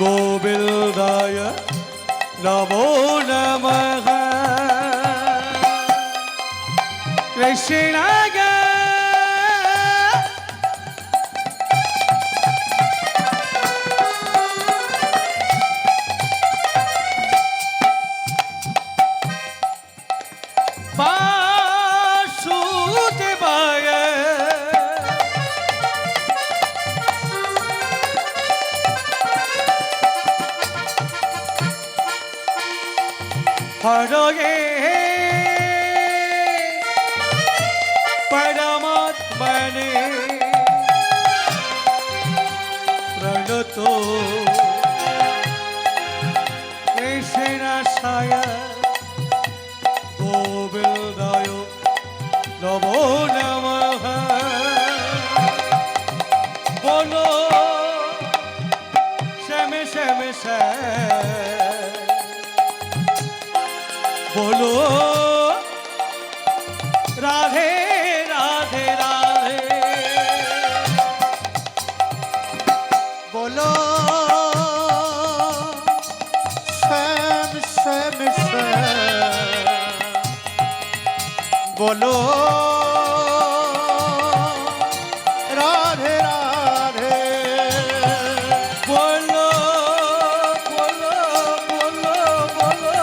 गोविन्दाय नमो नमः कृष्ण হরয়ে। পরমাত্মনে প্রণত কৃষ্ণ সায় গোবিন্দায় নমো বলো। রাধে রাধে। বলো বলো বলো বলো।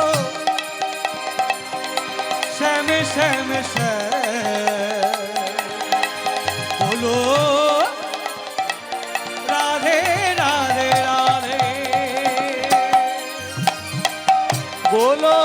শ্যাম শ্যাম শ্যাম। বলো। রাধে রাধে রাধে। বলো।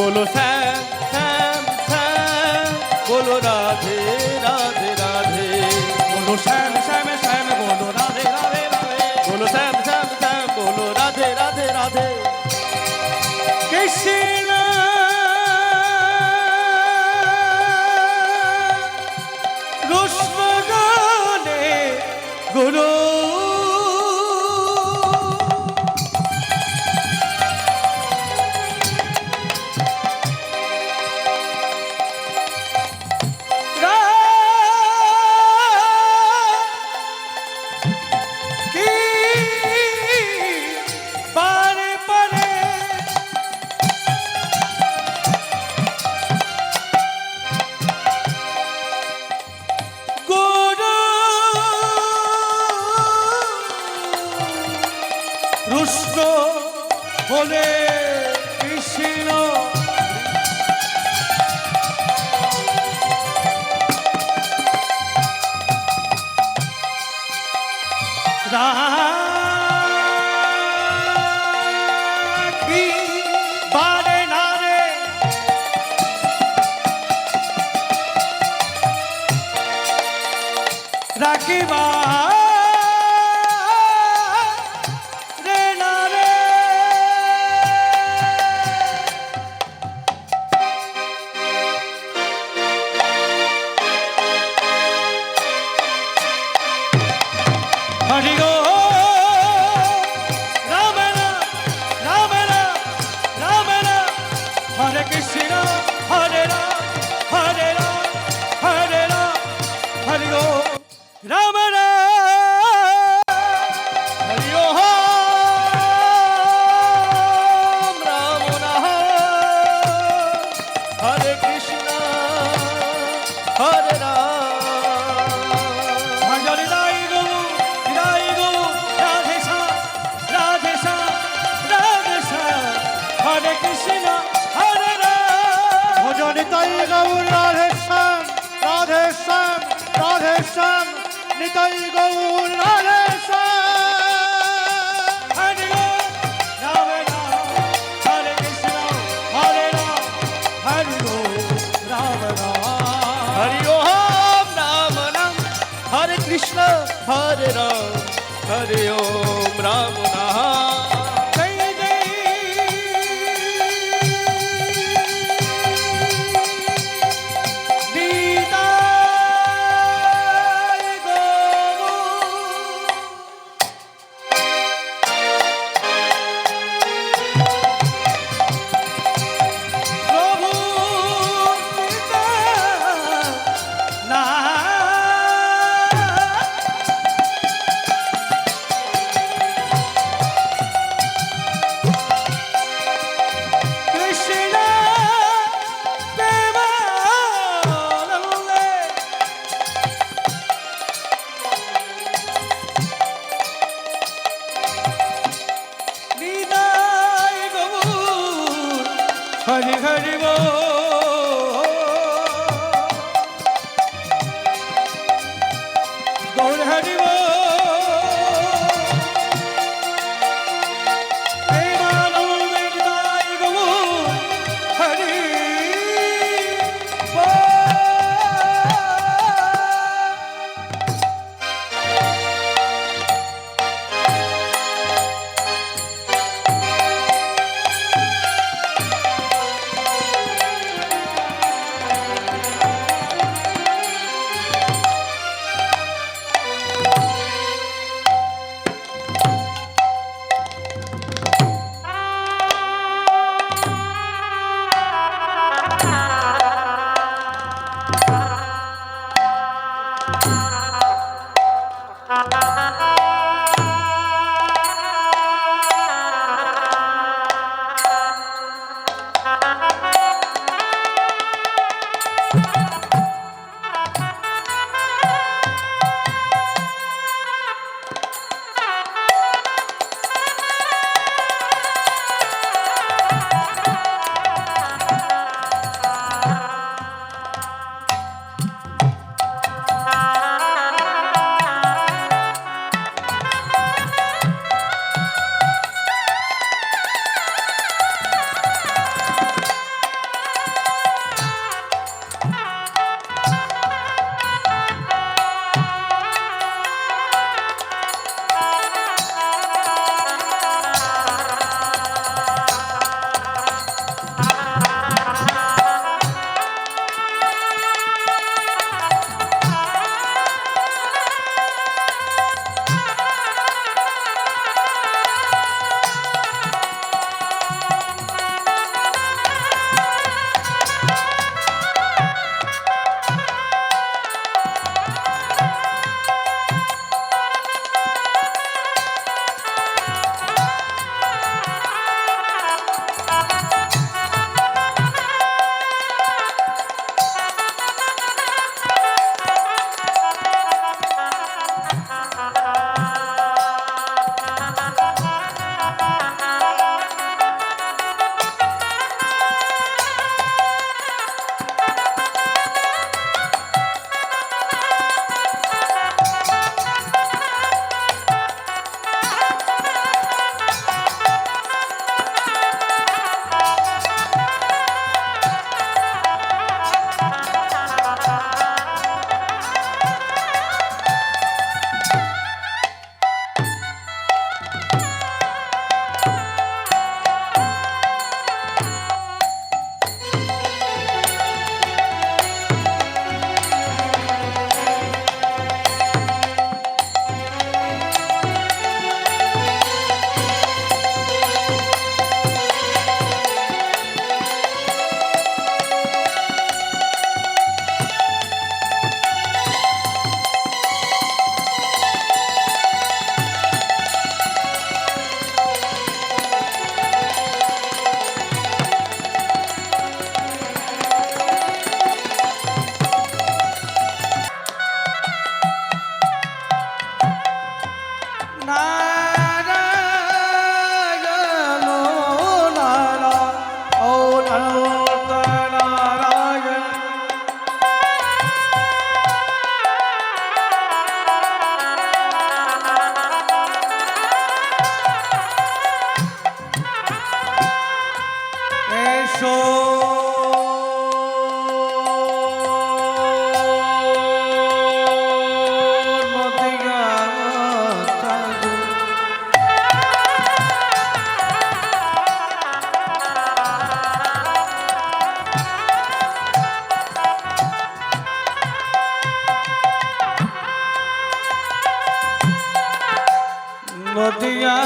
বলো শ্যাম কৃষ্ণ হরে রাম হরে ওম রাম নদিয়া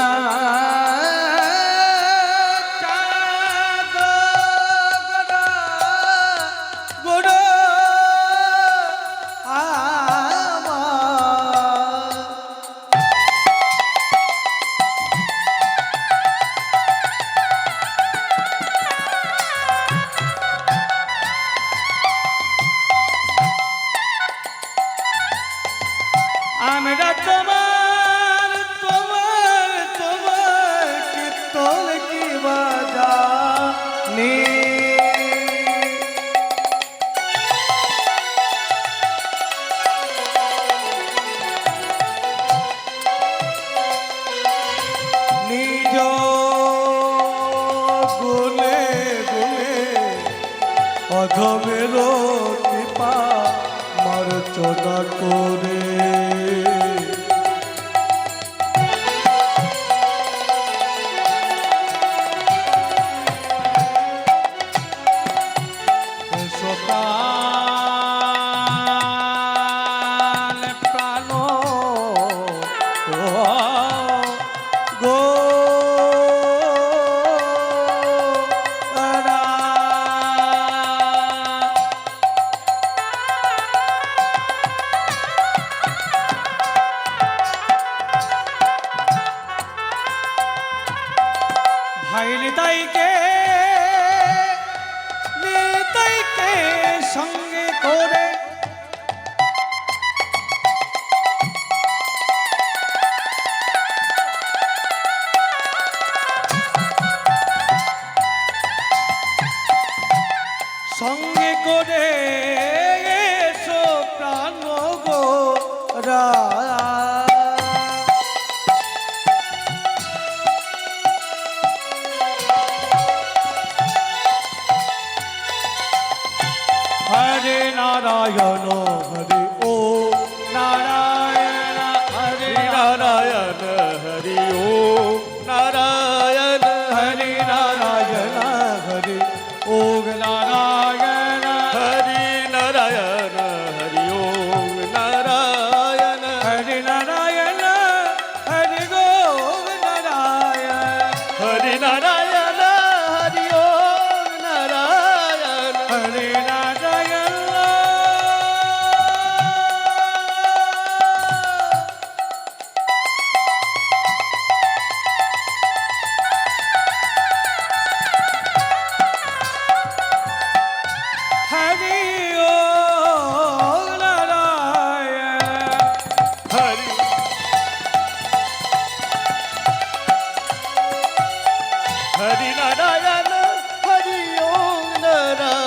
সঙ্গে করে এসো প্রাণ গো রা নারায়ণ হরি ওম নারায়ণ।